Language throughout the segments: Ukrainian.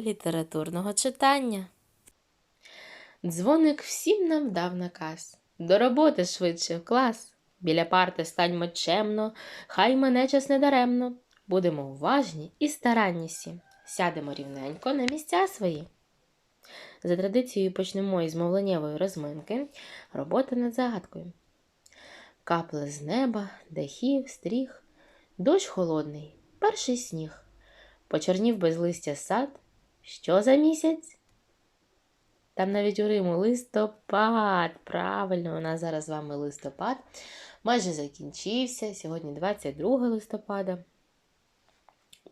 літературного читання. Дзвоник всім нам дав наказ. До роботи швидше в клас. Біля парти станьмо чемно, хай мене час не даремно. Будемо уважні і старанні всі. Сядемо рівненько на місця свої. За традицією почнемо із мовленнєвої розминки. Робота над загадкою. Капли з неба, дахів, стріх, дощ холодний, перший сніг. Почорнів без листя сад. Що за місяць? Там навіть у Риму листопад. Правильно, у нас зараз з вами листопад. Майже закінчився. Сьогодні 22 листопада.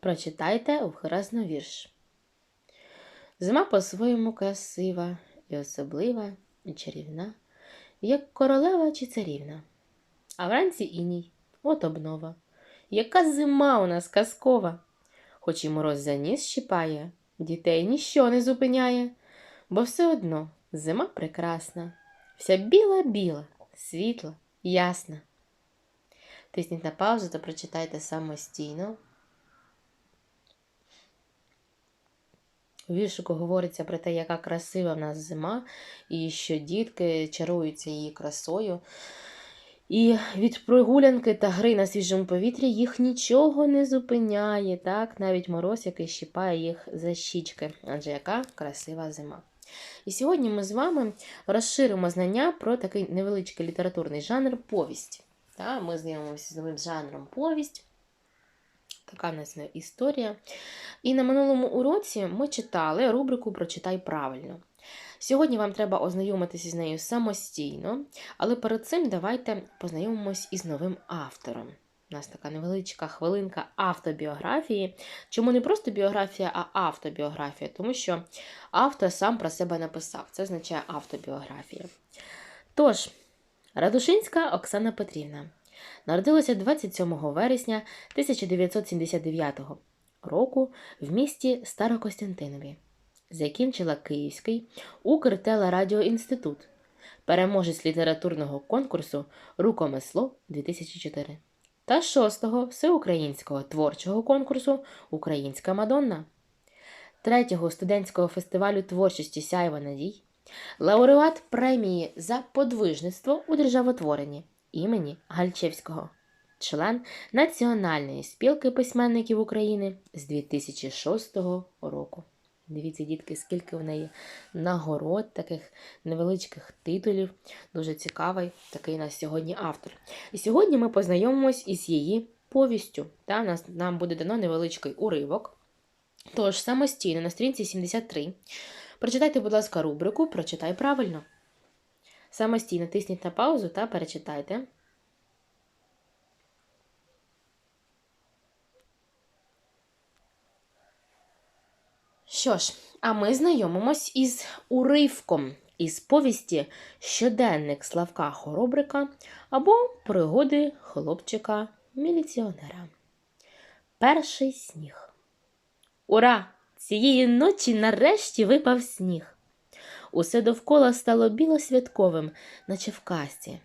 Прочитайте виразно вірш. Зима по-своєму красива і особлива, і чарівна, як королева чи царівна. А вранці іній, от обнова. Яка зима у нас казкова, хоч і мороз за ніс щипає, дітей ніщо не зупиняє, бо все одно зима прекрасна, вся біла-біла, світла, ясна. Тисніть на паузу та прочитайте самостійно. У віршику говориться про те, яка красива в нас зима, і що дітки чаруються її красою. І від прогулянки та гри на свіжому повітрі їх нічого не зупиняє, так? навіть мороз, який щипає їх за щічки, адже яка красива зима. І сьогодні ми з вами розширимо знання про такий невеличкий літературний жанр повість. Так? Ми знайомимося з новим жанром повість. Така в нас історія. І на минулому уроці ми читали рубрику Прочитай правильно. Сьогодні вам треба ознайомитися з нею самостійно, але перед цим давайте познайомимось із новим автором. У нас така невеличка хвилинка автобіографії. Чому не просто біографія, а автобіографія? Тому що автор сам про себе написав. Це означає автобіографія. Тож, Радушинська Оксана Петрівна народилася 27 вересня 1979 року в місті Старокостянтинові. Закінчила Київський Укртелерадіоінститут, переможець літературного конкурсу Рукомесло 2004 та 6-го всеукраїнського творчого конкурсу Українська Мадонна, 3-го студентського фестивалю творчості Сяєва Надій, лауреат премії за подвижництво у державотворенні імені Гальчевського, член Національної спілки письменників України з 2006 року. Дивіться, дітки, скільки в неї нагород, таких невеличких титулів. Дуже цікавий такий у нас сьогодні автор. І сьогодні ми познайомимось із її повістю. Та, нас, Нам буде дано невеличкий уривок. Тож, самостійно на сторінці 73. Прочитайте, будь ласка, рубрику Прочитай правильно. Самостійно тисніть на паузу та перечитайте. Що ж, а ми знайомимось із уривком із повісті Щоденник Славка Хоробрика або Пригоди хлопчика-міліціонера. Перший сніг. Ура! Цієї ночі нарешті випав сніг. Усе довкола стало білосвятковим, наче в касті.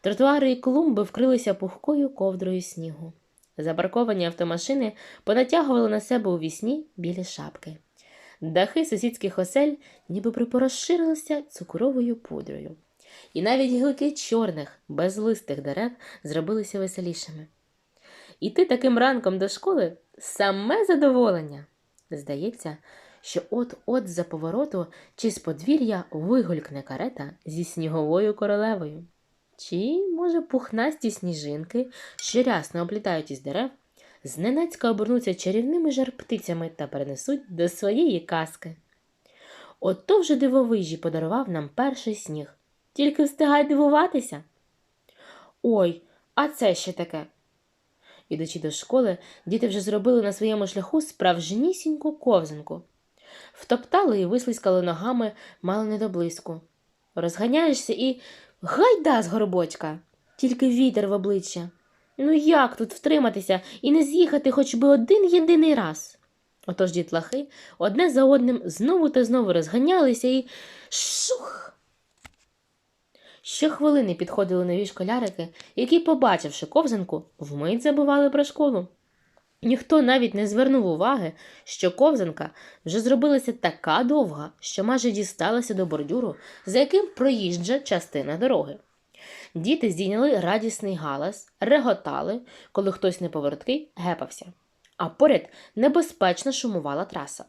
Тротуари і клумби вкрилися пухкою ковдрою снігу. Забарковані автомашини понатягували на себе у вісні білі шапки. Дахи сусідських осель ніби припороширилися цукровою пудрою. І навіть гілки чорних, безлистих дерев зробилися веселішими. Іти таким ранком до школи саме задоволення. Здається, що от-от за повороту чи з подвір'я вигулькне карета зі сніговою королевою. Чи, може, пухнасті сніжинки, що рясно облітають із дерев, зненацька обернуться чарівними жар-птицями та перенесуть до своєї казки. Ото вже дивовижі подарував нам перший сніг. Тільки встигай дивуватися. Ой, а це ще таке. Ідучи до школи, діти вже зробили на своєму шляху справжнісіньку ковзанку. Втоптали і вислизькали ногами мало не до блиску. Розганяєшся і гайда з горбочка, тільки вітер в обличчя. Ну як тут втриматися і не з'їхати хоч би один єдиний раз? Отож дітлахи одне за одним знову та знову розганялися і шух. Щохвилини підходили нові школярики, які, побачивши ковзанку, вмить забували про школу. Ніхто навіть не звернув уваги, що ковзанка вже зробилася така довга, що майже дісталася до бордюру, за яким проїжджа частина дороги. Діти здійняли радісний галас, реготали, коли хтось неповоротки гепався, а поряд небезпечно шумувала траса.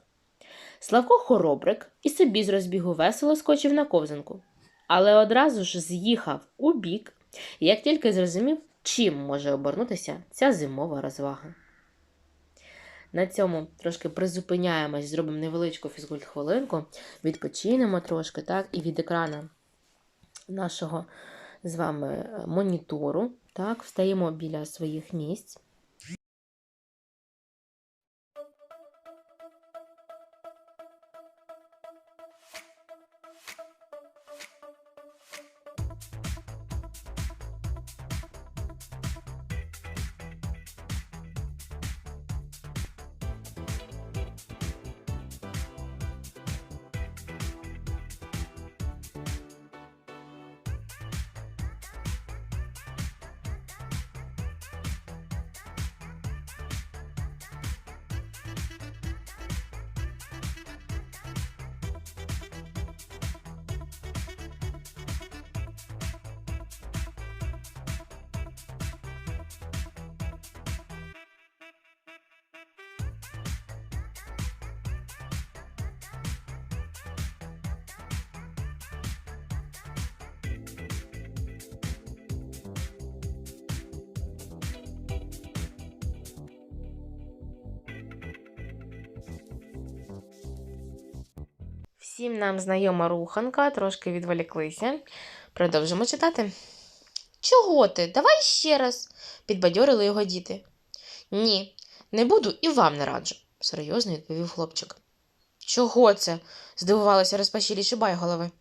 Славко Хоробрик і собі з розбігу весело скочив на ковзанку, але одразу ж з'їхав у бік, як тільки зрозумів, чим може обернутися ця зимова розвага. На цьому трошки призупиняємось, зробимо невеличку фізкульт-хвилинку, відпочинемо трошки, так, і від екрана нашого з вами е, монітору, так, встаємо біля своїх місць. Всім нам знайома руханка, трошки відволіклися. Продовжимо читати. Чого ти? Давай ще раз, підбадьорили його діти. Ні, не буду і вам не раджу, серйозно відповів хлопчик. Чого це? здивувалися розпашілі шибайголови.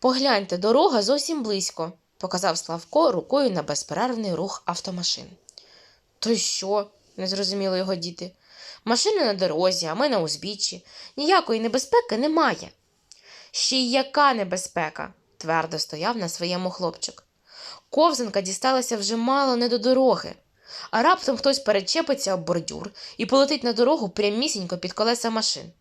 Погляньте, дорога зовсім близько, показав Славко рукою на безперервний рух автомашин. То що? не зрозуміли його діти. Машини на дорозі, а ми на узбіччі. Ніякої небезпеки немає. Ще й яка небезпека? твердо стояв на своєму хлопчик. Ковзанка дісталася вже мало не до дороги, а раптом хтось перечепиться об бордюр і полетить на дорогу прямісінько під колеса машин.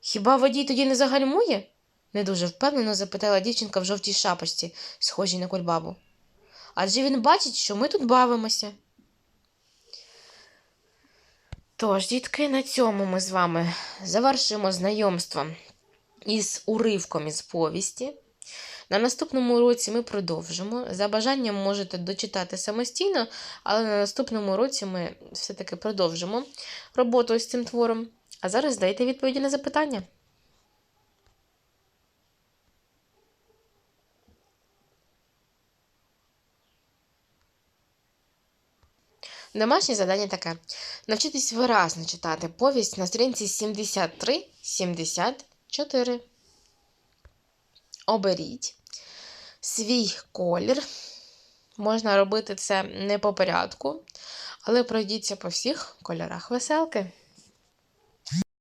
Хіба водій тоді не загальмує? не дуже впевнено запитала дівчинка в жовтій шапочці, схожій на кульбабу. Адже він бачить, що ми тут бавимося. Тож, дітки, на цьому ми з вами завершимо знайомство із уривком із повісті. На наступному уроці ми продовжимо. За бажанням можете дочитати самостійно, але на наступному уроці ми все-таки продовжимо роботу з цим твором. А зараз дайте відповіді на запитання. Домашнє завдання таке: навчитись виразно читати повість на сторінці 73-74. Оберіть свій колір. Можна робити це не по порядку, але пройдіться по всіх кольорах веселки.